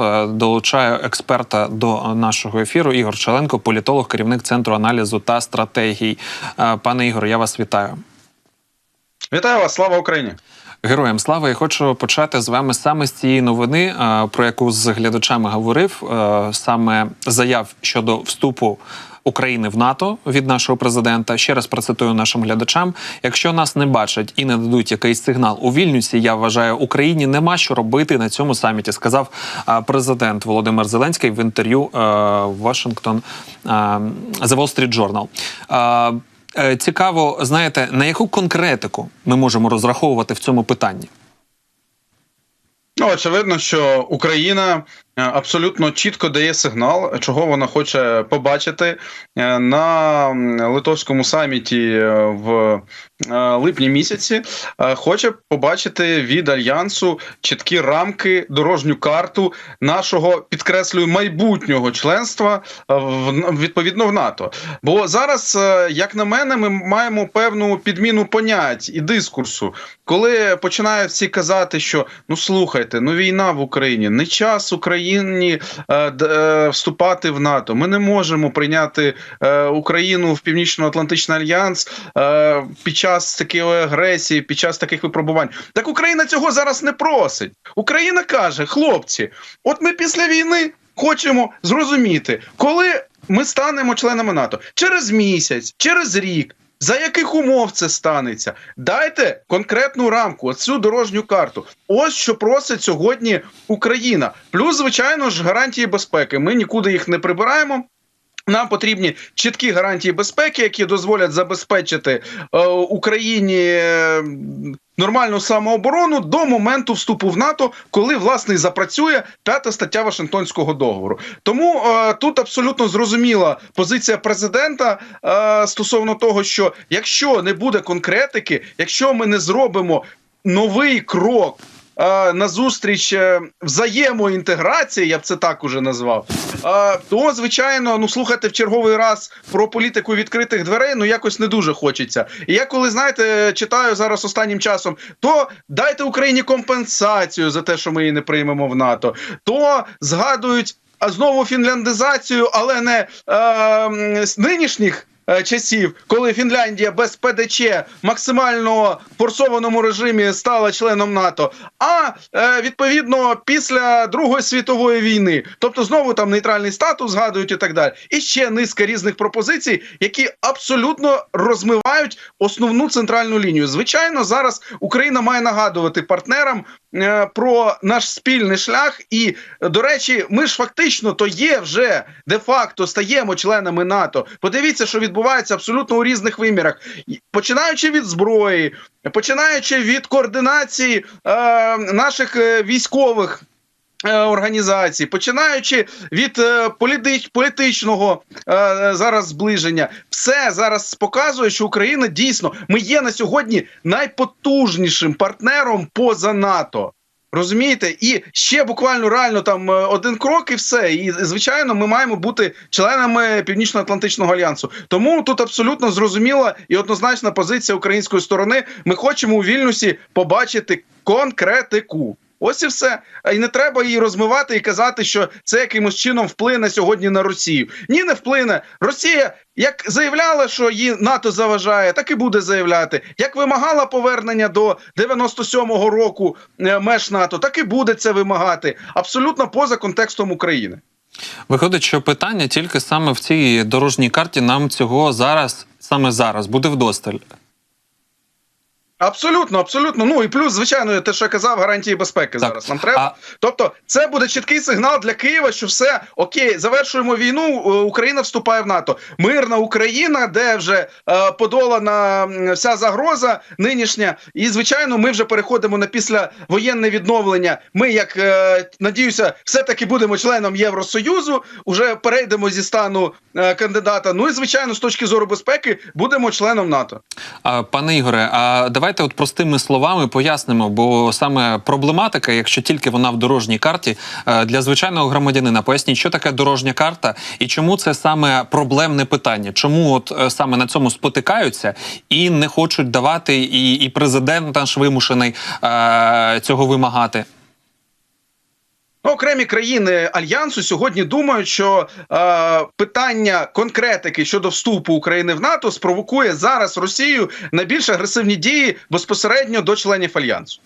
Е, Долучаю експерта до нашого ефіру Ігор Чаленко, політолог, керівник центру аналізу та стратегій. Е, Пане Ігоре, я вас вітаю. Вітаю вас, слава Україні! Героям слава! Я хочу почати з вами саме з цієї новини, е, про яку з глядачами говорив, саме заяв щодо вступу. України в НАТО від нашого президента ще раз процитую нашим глядачам. Якщо нас не бачать і не дадуть якийсь сигнал у Вільнюсі, я вважаю, Україні нема що робити на цьому саміті. Сказав президент Володимир Зеленський в інтерв'ю е, Washington е, The Wall Street Journal. Е, Цікаво, знаєте, на яку конкретику ми можемо розраховувати в цьому питанні? Ну, очевидно, що Україна абсолютно чітко дає сигнал, чого вона хоче побачити е, на литовському саміті е, в е, липні місяці. Е, Хоче побачити від альянсу чіткі рамки, дорожню карту нашого підкреслюю майбутнього членства е, в відповідно в НАТО. Бо зараз, е, як на мене, ми маємо певну підміну понять і дискурсу, коли починають всі казати, що ну слухайте, ну війна в Україні, не час Україні е, е, вступати в НАТО. Ми не можемо прийняти е, Україну в Північно-Атлантичний альянс під час такої агресії, під час таких випробувань. Так Україна цього зараз не просить. Україна каже: хлопці, от ми після війни хочемо зрозуміти, коли ми станемо членами НАТО через місяць, через рік. За яких умов це станеться? Дайте конкретну рамку, оцю дорожню карту. Ось що просить сьогодні Україна. Плюс, звичайно ж, гарантії безпеки. Ми нікуди їх не прибираємо. Нам потрібні чіткі гарантії безпеки, які дозволять забезпечити е, Україні е, нормальну самооборону до моменту вступу в НАТО, коли власне запрацює п'ята стаття Вашингтонського договору. Тому е, тут абсолютно зрозуміла позиція президента е, стосовно того, що якщо не буде конкретики, якщо ми не зробимо новий крок. Назустріч е, взаємоінтеграції, я б це так уже назвав. То, звичайно, ну слухати в черговий раз про політику відкритих дверей, ну якось не дуже хочеться. І я коли знаєте, читаю зараз останнім часом, то дайте Україні компенсацію за те, що ми її не приймемо в НАТО, то згадують а знову фінляндизацію, але не е, нинішніх. Е, Часів, коли Фінляндія без ПДЧ максимально форсованому режимі стала членом НАТО, а е, відповідно після Другої світової війни, тобто знову там нейтральний статус згадують і так далі, і ще низка різних пропозицій, які абсолютно розмивають основну центральну лінію. Звичайно, зараз Україна має нагадувати партнерам про наш спільний шлях. І до речі, ми ж фактично то є вже де-факто стаємо членами НАТО. Подивіться, що відбувається абсолютно у різних вимірах, починаючи від зброї, починаючи від координації е, наших е, військових. Е, Організацій, починаючи від е, політич, політичного е, зараз зближення, все зараз показує, що Україна дійсно ми є на сьогодні найпотужнішим партнером поза НАТО. Розумієте, і ще буквально реально там е, один крок, і все. І звичайно, ми маємо бути членами Північно-Атлантичного альянсу. Тому тут абсолютно зрозуміла і однозначна позиція української сторони. Ми хочемо у Вільнюсі побачити конкретику. Ось і все. І не треба її розмивати і казати, що це якимось чином вплине сьогодні на Росію. Ні, не вплине. Росія як заявляла, що її НАТО заважає, так і буде заявляти. Як вимагала повернення до 97-го року е, меж НАТО, так і буде це вимагати. Абсолютно поза контекстом України. Виходить, що питання тільки саме в цій дорожній карті нам цього зараз, саме зараз, буде вдосталь. Абсолютно, абсолютно. Ну і плюс, звичайно, те, що я казав, гарантії безпеки Так. зараз нам треба. А- Тобто, це буде чіткий сигнал для Києва, що все окей, завершуємо війну. е, Україна вступає в НАТО. Мирна Україна, де вже е, подолана вся загроза нинішня. І звичайно, ми вже переходимо на післявоєнне відновлення. Ми, як е, надіюся, все таки будемо членом Євросоюзу. Уже перейдемо зі стану е, кандидата. Ну і звичайно, з точки зору безпеки, будемо членом НАТО. А, Пане Ігоре, а давайте от простими словами пояснимо, бо саме проблематика, якщо тільки вона в дорожній карті, е, для звичайного громадянина, поясніть, що таке дорожня карта і чому це саме проблемне питання? Чому от е, саме на цьому спотикаються і не хочуть давати, і, і президент наш вимушений е, цього вимагати? Ну, окремі країни альянсу сьогодні думають, що е, питання конкретики щодо вступу України в НАТО спровокує зараз Росію на більш агресивні дії безпосередньо до членів альянсу.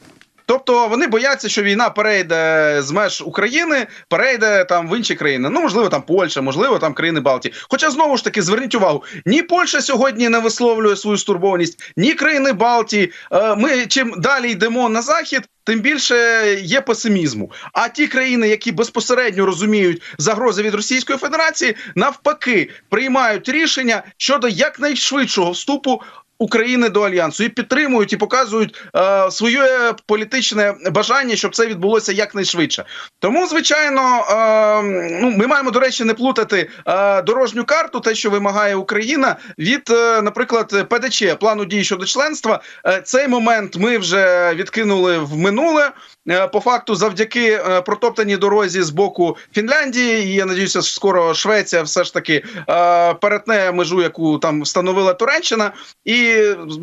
Тобто вони бояться, що війна перейде з меж України, перейде там в інші країни. Ну можливо, там Польща, можливо, там країни Балтії. Хоча знову ж таки зверніть увагу, ні Польща сьогодні не висловлює свою стурбованість, ні країни Балтії. Е, Ми чим далі йдемо на захід. Тим більше є песимізму. А ті країни, які безпосередньо розуміють загрози від Російської Федерації, навпаки приймають рішення щодо якнайшвидшого вступу України до альянсу і підтримують і показують е, своє політичне бажання, щоб це відбулося якнайшвидше. Тому, звичайно, е, ну ми маємо до речі не плутати е, дорожню карту, те, що вимагає Україна, від, е, наприклад, ПДЧ плану дій щодо членства. Е, цей момент ми вже відкинули в минуле. Е, По факту, завдяки е, протоптаній дорозі з боку Фінляндії, і я надіюся, що скоро Швеція все ж таки е, перетне межу, яку там встановила Туреччина, і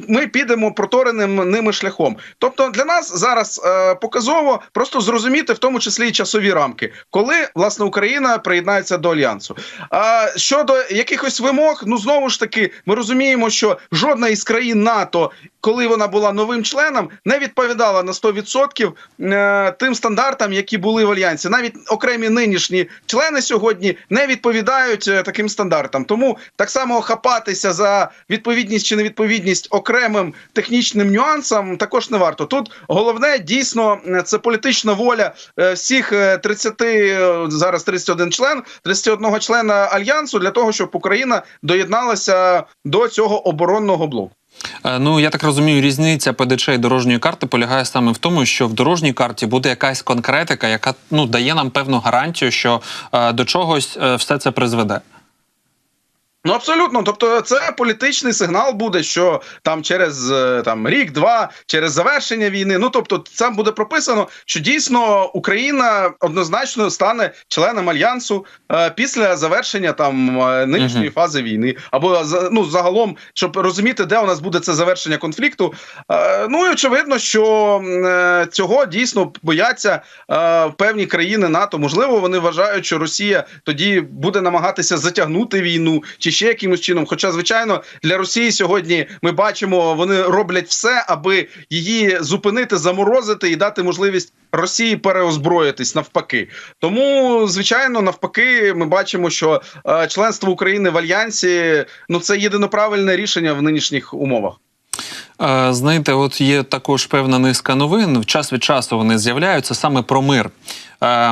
ми підемо протореним ними шляхом. Тобто для нас зараз е, показово просто зрозуміти, в тому числі і часові рамки, коли власне Україна приєднається до альянсу. А щодо якихось вимог, ну знову ж таки, ми розуміємо, що жодна із країн НАТО, коли вона була новим членом, не відповідала на 100% е, тим стандартам, які були в альянсі. Навіть окремі нинішні члени сьогодні не відповідають е, таким стандартам. Тому так само хапатися за відповідність чи невідповідність окремим технічним нюансам також не варто. Тут головне дійсно е, це політична воля всіх е, 30, е, зараз 31 член, 31 члена альянсу для того, щоб Україна доєдналася до цього оборонного блоку. Е, Ну я так розумію, різниця ПДЧ і дорожньої карти полягає саме в тому, що в дорожній карті буде якась конкретика, яка ну дає нам певну гарантію, що е, до чогось е, все це призведе. Ну абсолютно, тобто це політичний сигнал буде, що там через е, там рік-два, через завершення війни. Ну тобто, там буде прописано, що дійсно Україна однозначно стане членом альянсу е, після завершення там е, нинішньої Мгм. фази війни, або за- ну загалом, щоб розуміти, де у нас буде це завершення конфлікту. Е, ну і очевидно, що е, цього дійсно бояться е, певні країни НАТО. Можливо, вони вважають, що Росія тоді буде намагатися затягнути війну чи ще якимось чином. Хоча, звичайно, для Росії сьогодні ми бачимо, вони роблять все, аби її зупинити, заморозити і дати можливість Росії переозброїтись навпаки. Тому, звичайно, навпаки, ми бачимо, що е, членство України в альянсі ну це єдиноправильне рішення в нинішніх умовах. Знаєте, от є також певна низка новин. Час від часу вони з'являються саме про мир,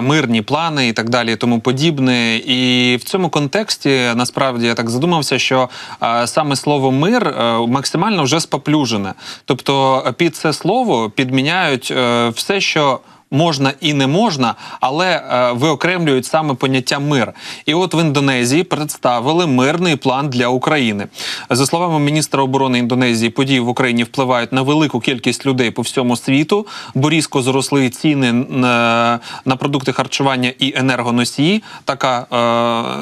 мирні плани і так далі, і тому подібне. І в цьому контексті насправді я так задумався, що саме слово мир е, максимально вже споплюжене. Тобто під це слово підміняють е, все, що. Можна і не можна, але е, виокремлюють саме поняття мир. І от в Індонезії представили мирний план для України. За словами міністра оборони Індонезії, події в Україні впливають на велику кількість людей по всьому світу, бо різко зросли ціни на, на продукти харчування і енергоносії. Така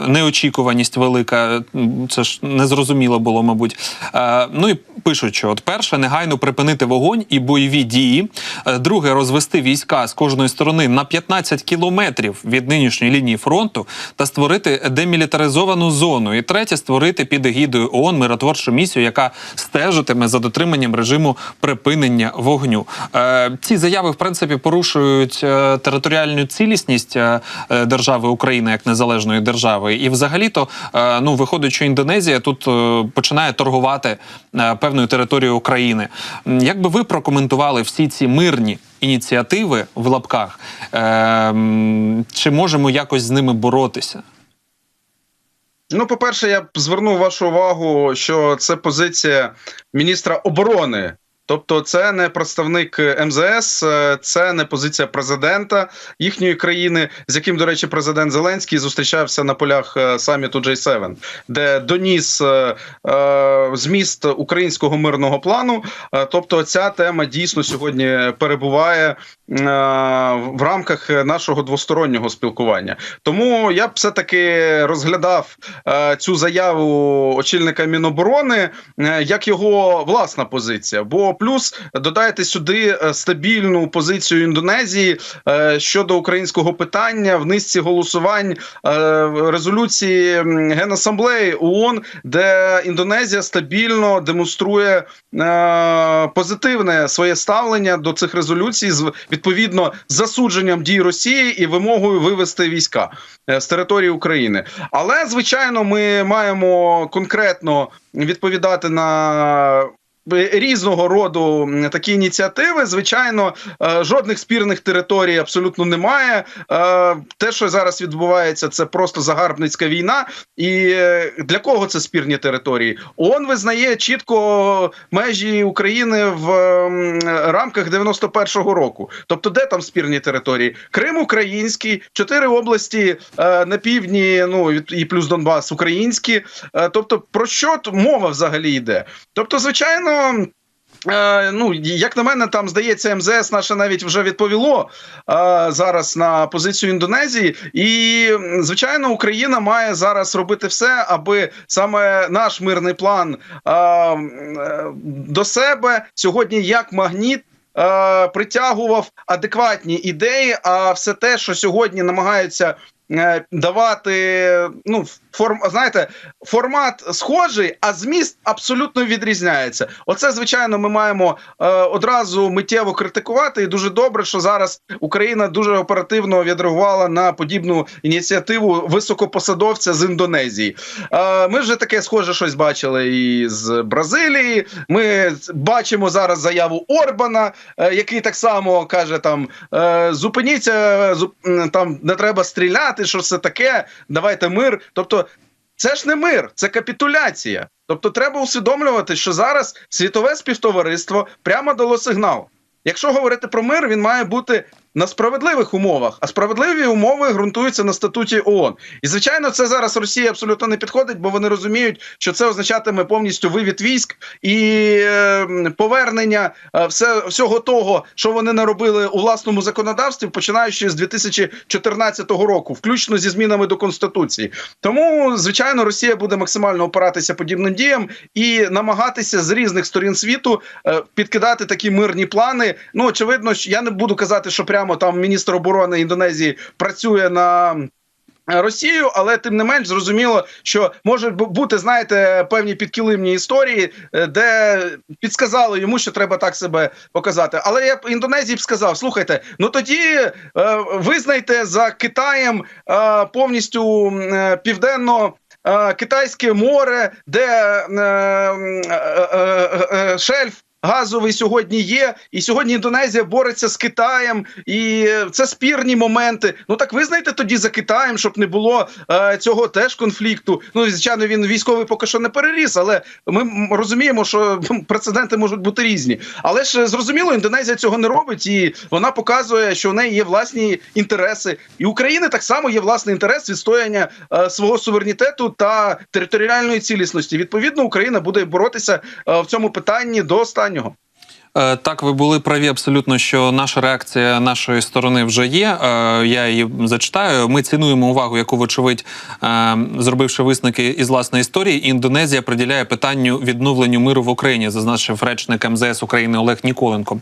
е, неочікуваність велика. Це ж незрозуміло було, мабуть. Е, ну і пишуть, що от перше негайно припинити вогонь і бойові дії. Е, Друге розвести війська з кожної сторони на 15 кілометрів від нинішньої лінії фронту та створити демілітаризовану зону. І третє створити під егідою ООН миротворчу місію, яка стежитиме за дотриманням режиму припинення вогню. Е, ці заяви, в принципі, порушують е, територіальну цілісність е, е, держави України як незалежної держави. І, взагалі-то, е, ну виходить, що Індонезія тут починає торгувати певною територією України. Як би ви прокоментували всі ці мирні ініціативи в лапках? Е, чи можемо якось з ними боротися? Ну, по-перше, я б звернув вашу увагу, що це позиція міністра оборони. Тобто, це не представник МЗС, е, це не позиція президента їхньої країни, з яким, до речі, президент Зеленський зустрічався на полях е, саміту J7, де доніс е, е, зміст українського мирного плану. Е, Тобто, ця тема дійсно сьогодні перебуває е, в рамках нашого двостороннього спілкування. Тому я б все таки розглядав е, цю заяву очільника Міноборони е, як його власна позиція. Бо плюс додаєте сюди е, стабільну позицію Індонезії е, щодо українського питання в низці голосувань е, резолюції Генасамблеї ООН, де Індонезія стабільно демонструє позитивне своє ставлення до цих резолюцій з відповідно засудженням дій Росії і вимогою вивести війська з території України. Але звичайно, ми маємо конкретно відповідати на. Різного роду такі ініціативи, звичайно, е, жодних спірних територій абсолютно немає. Е, Те, що зараз відбувається, це просто загарбницька війна. І е, для кого це спірні території? ООН визнає чітко межі України в рамках 91-го року. Тобто, де там спірні території? Крим український, чотири області на півдні, ну і- плюс Донбас українські. Тобто, про що мова взагалі йде? Тобто, звичайно. Е, ну, як на мене, там здається, МЗС наше навіть вже відповіло е, зараз на позицію Індонезії, і звичайно, Україна має зараз робити все, аби саме наш мирний план е, до себе сьогодні як магніт. Притягував адекватні ідеї, а все те, що сьогодні намагаються давати, ну форм, знаєте, формат схожий, а зміст абсолютно відрізняється. Оце, звичайно, ми маємо е, одразу миттєво критикувати. І дуже добре, що зараз Україна дуже оперативно відреагувала на подібну ініціативу високопосадовця з Індонезії. Е, ми вже таке схоже щось бачили і з Бразилії. Ми бачимо зараз заяву Орбана, е, який так само каже: там е, зупиніться, зуп, там не треба стріляти, що це таке, давайте мир. Тобто, це ж не мир, це капітуляція. Тобто, треба усвідомлювати, що зараз світове співтовариство прямо дало сигнал. Якщо говорити про мир, він має бути на справедливих умовах, а справедливі умови ґрунтуються на статуті ООН. І звичайно, це зараз Росії абсолютно не підходить, бо вони розуміють, що це означатиме повністю вивід військ і е, повернення е, все, всього того, що вони наробили у власному законодавстві, починаючи з 2014 року, включно зі змінами до конституції. Тому, звичайно, Росія буде максимально опиратися подібним діям і намагатися з різних сторін світу е, підкидати такі мирні плани. Ну очевидно, я не буду казати, що прямо там міністр оборони Індонезії працює на. Росію, але тим не менш зрозуміло, що можуть бути, знаєте, певні підкилимні історії, е, де підсказали йому, що треба так себе показати. Але я б Індонезії б сказав: слухайте, ну тоді е, визнайте за Китаєм е, повністю е, південно. е, Китайське море, де е, е, е, е, шельф газовий сьогодні є, і сьогодні Індонезія бореться з Китаєм, і е, це спірні моменти. Ну так визнайте тоді за Китаєм, щоб не було е, цього теж конфлікту. Ну звичайно, він військовий поки що не переріс, але ми розуміємо, що прецеденти можуть бути різні. Але ж е, зрозуміло, Індонезія цього не робить, і вона показує, що в неї є власні інтереси. І України так само є власний інтерес відстояння е, свого суверенітету та територіальної цілісності. Відповідно, Україна буде боротися е, в цьому питанні до останнього. Е, Так, ви були праві абсолютно, що наша реакція нашої сторони вже є. Е, Я її зачитаю. Ми цінуємо увагу, яку, вочевидь, е, зробивши висновки із власної історії, Індонезія приділяє питанню відновленню миру в Україні, зазначив речник МЗС України Олег Ніколенко.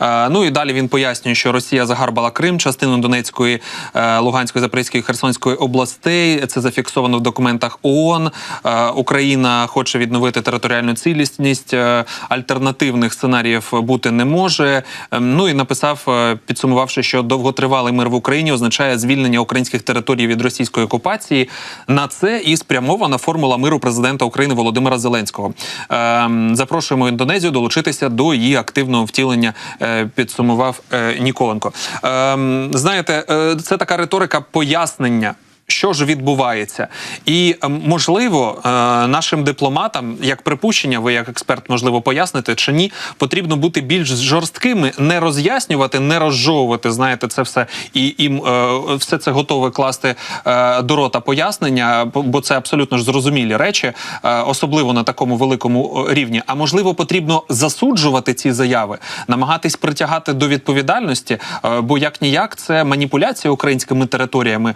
Е, Ну і далі він пояснює, що Росія загарбала Крим, частину Донецької, е, Луганської, Запорізької, Херсонської областей. Це зафіксовано в документах ООН. Е, Україна хоче відновити територіальну цілісність. Е, Альтернативних сценаріїв бути не може. Ем, Ну і написав, е, підсумувавши, що довготривалий мир в Україні означає звільнення українських територій від російської окупації. На це і спрямована формула миру президента України Володимира Зеленського. Ем, Запрошуємо Індонезію долучитися до її активного втілення. е, Підсумував е, Ніколенко. Ем, Знаєте, це така риторика пояснення. Що ж відбувається, і е, можливо е, нашим дипломатам, як припущення, ви як експерт, можливо, поясните чи ні, потрібно бути більш жорсткими, не роз'яснювати, не розжовувати. Знаєте, це все і їм е, все це готове класти е, до рота пояснення, бо- це абсолютно ж зрозумілі речі, особливо на такому великому рівні. А можливо, потрібно засуджувати ці заяви, намагатись притягати до відповідальності, бо як ніяк це маніпуляція українськими територіями.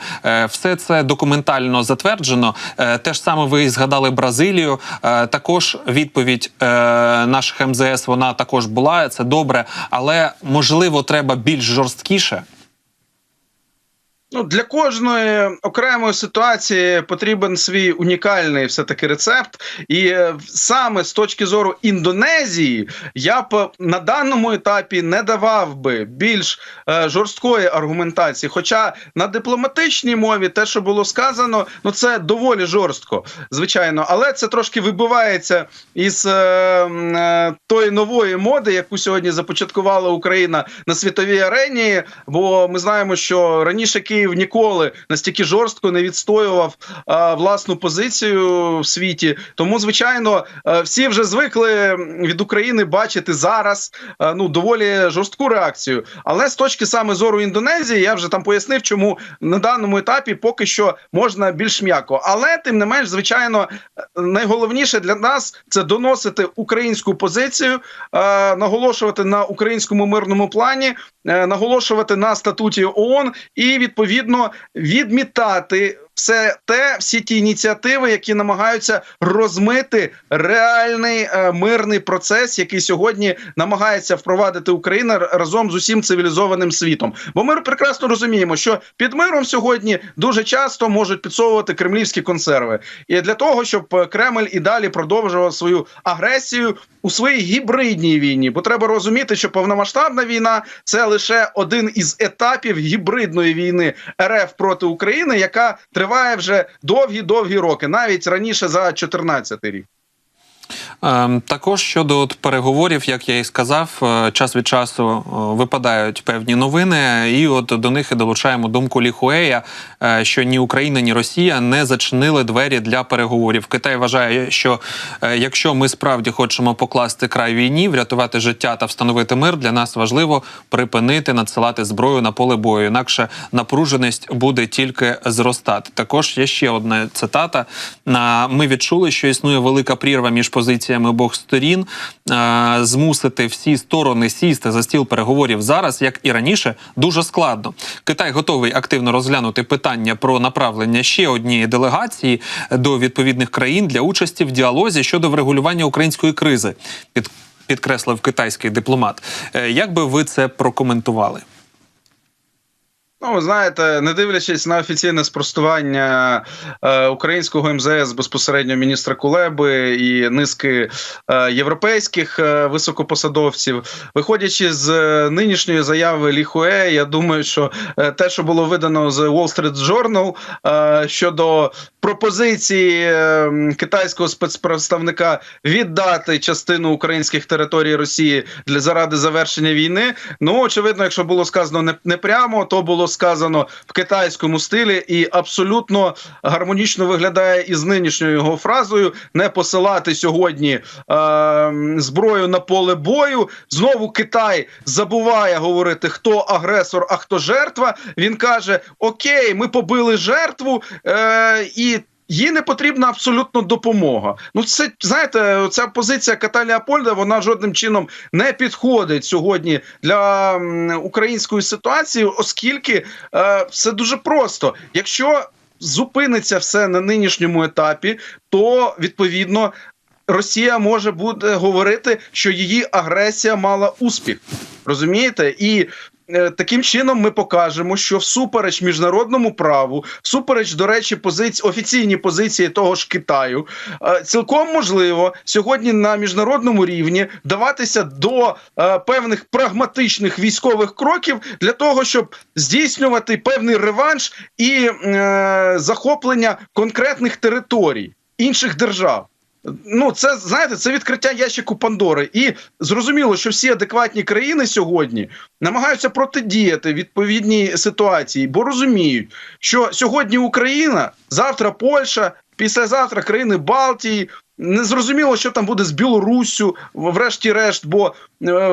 Все це документально затверджено. Е, Те ж саме ви згадали Бразилію. Е, Також відповідь е, наших МЗС вона також була. Це добре, але можливо треба більш жорсткіше. Ну, для кожної окремої ситуації потрібен свій унікальний все-таки рецепт. І е, саме з точки зору Індонезії я б на даному етапі не давав би більш е, жорсткої аргументації. Хоча на дипломатичній мові те, що було сказано, ну це доволі жорстко, звичайно, але це трошки вибивається із е, е, тої нової моди, яку сьогодні започаткувала Україна на світовій арені. Бо ми знаємо, що раніше Київ ніколи настільки жорстко не відстоював а, власну позицію в світі. Тому, звичайно, е, всі вже звикли від України бачити зараз е, ну доволі жорстку реакцію. Але з точки саме зору Індонезії, я вже там пояснив, чому на даному етапі поки що можна більш м'яко. Але тим не менш, звичайно, е, найголовніше для нас це доносити українську позицію, е, наголошувати на українському мирному плані, е, наголошувати на статуті ООН і відповідно відмітати. Все те, всі ті ініціативи, які намагаються розмити реальний е, мирний процес, який сьогодні намагається впровадити Україна разом з усім цивілізованим світом. Бо ми прекрасно розуміємо, що під миром сьогодні дуже часто можуть підсовувати кремлівські консерви, і для того, щоб е, Кремль і далі продовжував свою агресію у своїй гібридній війні. Бо треба розуміти, що повномасштабна війна це лише один із етапів гібридної війни РФ проти України, яка триває вже довгі-довгі роки, навіть раніше за 14 рік. Ем, Також щодо от переговорів, як я і сказав, е, час від часу е, випадають певні новини, і от до них і долучаємо думку Ліхуея, е, що ні Україна, ні Росія не зачинили двері для переговорів. Китай вважає, що якщо ми справді хочемо покласти край війні, врятувати життя та встановити мир, для нас важливо припинити надсилати зброю на поле бою. Інакше напруженість буде тільки зростати. Також є ще одна цитата. Ми відчули, що існує велика прірва між позиціями обох сторін. Е, Змусити всі сторони сісти за стіл переговорів зараз, як і раніше, дуже складно. Китай готовий активно розглянути питання про направлення ще однієї делегації до відповідних країн для участі в діалозі щодо врегулювання української кризи. Під підкреслив китайський дипломат. Е, Як би ви це прокоментували? Ну, ви знаєте, не дивлячись на офіційне спростування е, українського МЗС безпосередньо міністра Кулеби і низки е, європейських е, високопосадовців, виходячи з е, нинішньої заяви Ліхуе, я думаю, що е, те, що було видано з Wall Street Journal е, щодо пропозиції китайського спецпредставника віддати частину українських територій Росії для заради завершення війни. Ну очевидно, якщо було сказано не, не прямо, то було сказано в китайському стилі і абсолютно гармонічно виглядає із нинішньою його фразою не посилати сьогодні е, зброю на поле бою. Знову Китай забуває говорити, хто агресор, а хто жертва. Він каже: Окей, ми побили жертву е, і. Їй не потрібна абсолютно допомога. Ну, це знаєте, ця позиція Ката Леопольда, вона жодним чином не підходить сьогодні для української ситуації, оскільки е, все дуже просто. Якщо зупиниться все на нинішньому етапі, то відповідно. Росія може буде говорити, що її агресія мала успіх, розумієте? І таким чином ми покажемо, що всупереч міжнародному праву, всупереч, до речі, позиції офіційні позиції того ж Китаю, е, цілком можливо сьогодні на міжнародному рівні вдаватися до е, певних прагматичних військових кроків для того, щоб здійснювати певний реванш і е, захоплення конкретних територій інших держав. Ну, це знаєте, це відкриття ящику Пандори, і зрозуміло, що всі адекватні країни сьогодні намагаються протидіяти відповідній ситуації, бо розуміють, що сьогодні Україна, завтра Польща, післязавтра країни Балтії. Не зрозуміло, що там буде з Білоруссю, врешті-решт, бо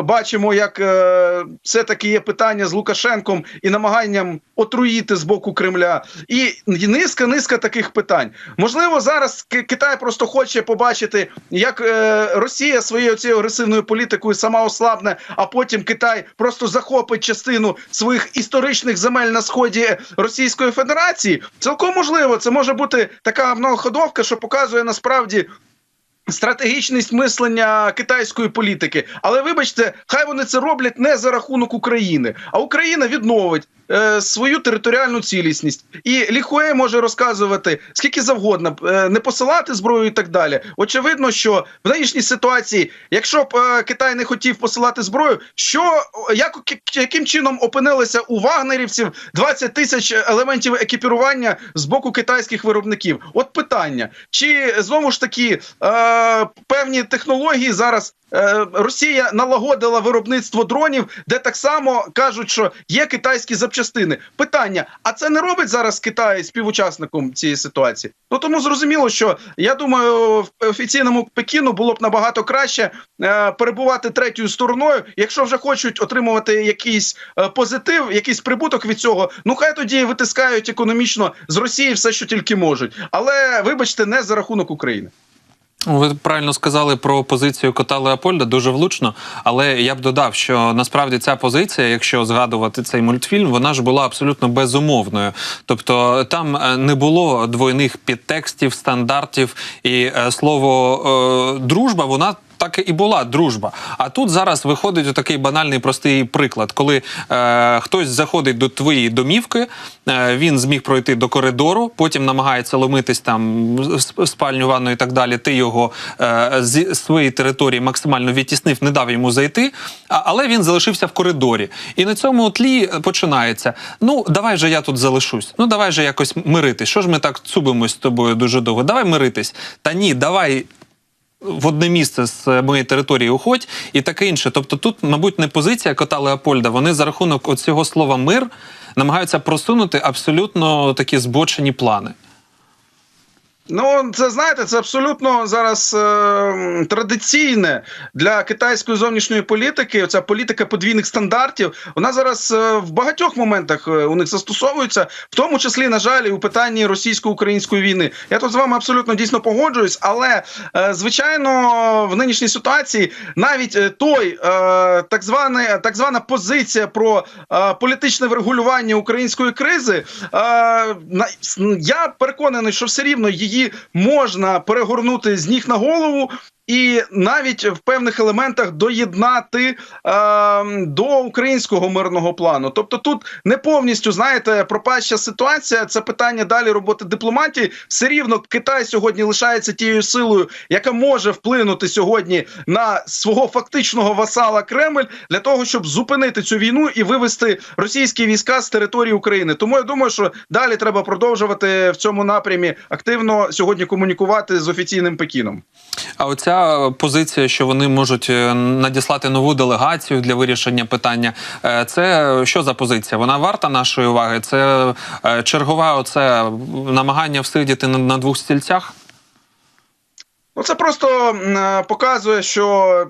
бачимо, як е, все-таки є питання з Лукашенком і намаганням отруїти з боку Кремля, і низка низка таких питань. Можливо, зараз Китай просто хоче побачити, як е, Росія своєю цією агресивною політикою сама ослабне, а потім Китай просто захопить частину своїх історичних земель на сході Російської Федерації. Цілком можливо, це може бути така многоходовка, що показує насправді. Стратегічність мислення китайської політики, але вибачте, хай вони це роблять не за рахунок України, а Україна відновить е, свою територіальну цілісність. І Ліхуе може розказувати скільки завгодно, е, не посилати зброю і так далі. Очевидно, що в нинішній ситуації, якщо б е, Китай не хотів посилати зброю, що як яким чином опинилися у вагнерівців 20 тисяч елементів екіпірування з боку китайських виробників? От питання: чи знову ж таки е, певні технології зараз Росія налагодила виробництво дронів, де так само кажуть, що є китайські запчастини. Питання: а це не робить зараз Китай співучасником цієї ситуації? Ну тому зрозуміло, що я думаю, в офіційному Пекіну було б набагато краще е, перебувати третьою стороною. Якщо вже хочуть отримувати якийсь е, позитив, якийсь прибуток від цього, ну хай тоді витискають економічно з Росії все, що тільки можуть. Але вибачте, не за рахунок України. Ви правильно сказали про позицію кота Леопольда дуже влучно, але я б додав, що насправді ця позиція, якщо згадувати цей мультфільм, вона ж була абсолютно безумовною. Тобто там е, не було двойних підтекстів, стандартів і е, слово е, дружба, вона. Так і була дружба. А тут зараз виходить такий банальний простий приклад, коли е, хтось заходить до твоєї домівки, е, він зміг пройти до коридору, потім намагається ломитись там в спальню, ванну і так далі. Ти його е, зі своєї території максимально відтіснив, не дав йому зайти, а, але він залишився в коридорі. І на цьому тлі починається: ну давай же я тут залишусь. Ну давай же якось миритись. Що ж ми так цубимось з тобою дуже довго? Давай миритись. Та ні, давай в одне місце з моєї території уходь і таке інше. Тобто, тут, мабуть, не позиція кота Леопольда. Вони за рахунок цього слова мир намагаються просунути абсолютно такі збочені плани. Ну, це знаєте, це абсолютно зараз е, традиційне для китайської зовнішньої політики. Оця політика подвійних стандартів. Вона зараз е, в багатьох моментах е, у них застосовується, в тому числі, на жаль, і у питанні російсько-української війни. Я тут з вами абсолютно дійсно погоджуюсь, але е, звичайно, в нинішній ситуації навіть е, той е, так званий, так звана позиція про е, політичне врегулювання української кризи. Е, я переконаний, що все рівно її можна перегорнути з ніг на голову. І навіть в певних елементах доєднати е, до українського мирного плану. Тобто, тут не повністю знаєте пропаща ситуація. Це питання далі роботи дипломатії. Все рівно Китай сьогодні лишається тією силою, яка може вплинути сьогодні на свого фактичного васала Кремль для того, щоб зупинити цю війну і вивести російські війська з території України. Тому я думаю, що далі треба продовжувати в цьому напрямі активно сьогодні комунікувати з офіційним Пекіном. А оця позиція, що вони можуть е, надіслати нову делегацію для вирішення питання, е, це що за позиція? Вона варта нашої уваги? Це чергова чергове оце намагання всидіти на двох стільцях? Ну, це просто е, показує, що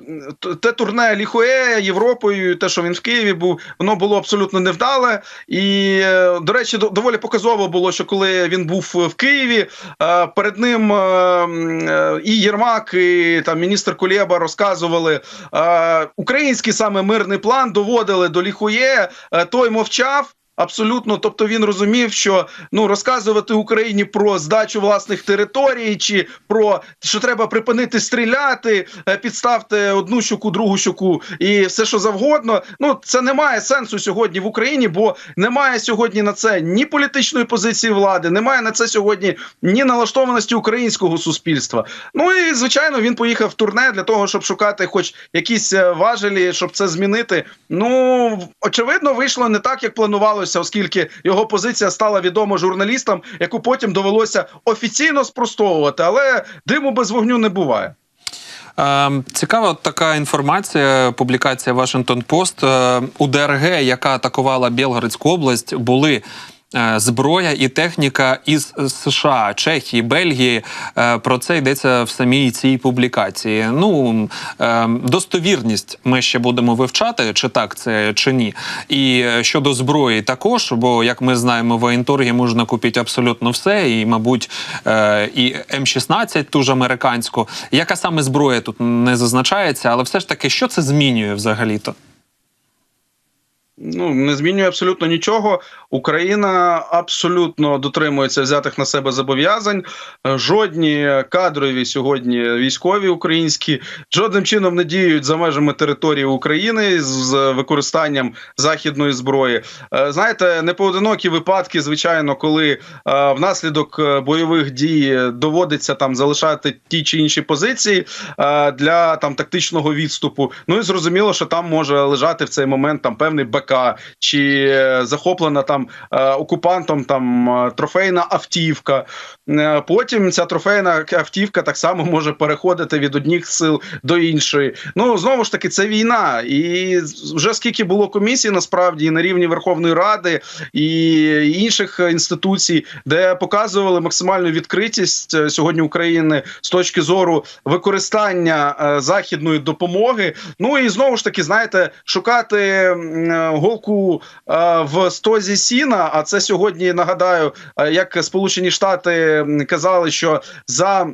те турне Ліхуе Європою, те, що він в Києві був, воно було абсолютно невдале. І, е, до речі, до- доволі показово було, що коли він був в Києві, е, перед ним е, е, і Єрмак, і там міністр Кулєба розказували е, український саме мирний план, доводили до Ліхує, е, той мовчав. Абсолютно, тобто він розумів, що ну розказувати Україні про здачу власних територій, чи про що треба припинити стріляти, е, підставте одну щоку, другу щоку і все, що завгодно. Ну це не має сенсу сьогодні в Україні, бо немає сьогодні на це ні політичної позиції влади, немає на це сьогодні ні налаштованості українського суспільства. Ну і звичайно, він поїхав в турне для того, щоб шукати, хоч якісь е, важелі, щоб це змінити. Ну очевидно, вийшло не так, як планувалося, оскільки його позиція стала відома журналістам, яку потім довелося офіційно спростовувати. Але диму без вогню не буває. Е, Цікава така інформація. Публікація Washington Post. Е, У ДРГ, яка атакувала Білгородську область, були зброя і техніка із США, Чехії, Бельгії. Е, Про це йдеться в самій цій публікації. Ну е, достовірність ми ще будемо вивчати, чи так це чи ні. І е, щодо зброї, також, бо як ми знаємо, в воєнторгі можна купити абсолютно все, і, мабуть, е, і М16, ту ж американську. Яка саме зброя тут не зазначається, але все ж таки, що це змінює взагалі-то? Ну не змінює абсолютно нічого. Україна абсолютно дотримується взятих на себе зобов'язань. Е, Жодні кадрові сьогодні військові українські жодним чином не діють за межами території України з використанням західної зброї. Е, Знаєте, непоодинокі випадки, звичайно, коли е, внаслідок бойових дій доводиться там залишати ті чи інші позиції для там тактичного відступу. Ну і зрозуміло, що там може лежати в цей момент там певний БК чи е, захоплена там е, окупантом там е, трофейна автівка. Потім ця трофейна автівка так само може переходити від одних сил до іншої. Ну знову ж таки, це війна, і вже скільки було комісій, насправді і на рівні Верховної Ради і інших інституцій, де показували максимальну відкритість сьогодні України з точки зору використання західної допомоги. Ну і знову ж таки, знаєте, шукати голку е, в стозі сіна. А це сьогодні нагадаю, е, як Сполучені Штати казали, що за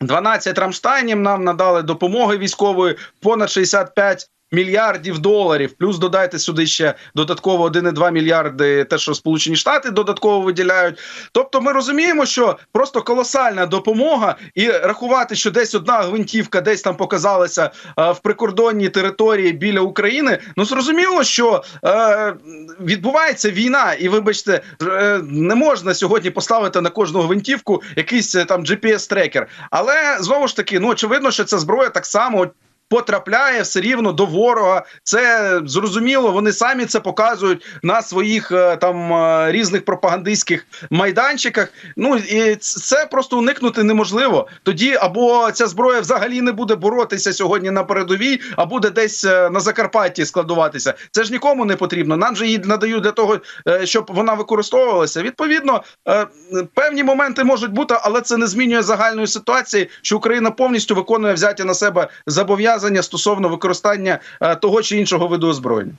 12 Рамштайнів нам надали допомоги військової понад 65 мільярдів доларів. Плюс додайте сюди ще додатково 1,2 мільярди, те, що Сполучені Штати додатково виділяють. Тобто, ми розуміємо, що просто колосальна допомога, і рахувати, що десь одна гвинтівка десь там показалася е, в прикордонній території біля України. Ну зрозуміло, що е, відбувається війна, і вибачте, е, не можна сьогодні поставити на кожну гвинтівку якийсь е, там GPS-трекер. Але знову ж таки, ну очевидно, що ця зброя так само. Потрапляє все рівно до ворога. Це зрозуміло. Вони самі це показують на своїх е, там е, різних пропагандистських майданчиках. Ну і це просто уникнути неможливо. Тоді або ця зброя взагалі не буде боротися сьогодні на передовій, а буде десь е, на Закарпатті складуватися. Це ж нікому не потрібно. Нам же її надають для того, щоб вона використовувалася. Відповідно, певні моменти можуть бути, але це не змінює загальної ситуації, що Україна повністю виконує взяті на себе зобов'язання стосовно використання е, того чи іншого виду озброєння.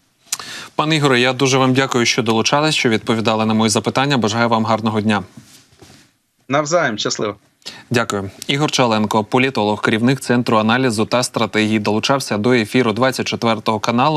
Пане Ігоре, я дуже вам дякую, що долучались, що відповідали на мої запитання. Бажаю вам гарного дня. Навзаєм щасливо. Дякую. Ігор Чаленко, політолог, керівник центру аналізу та стратегії, долучався до ефіру 24 каналу.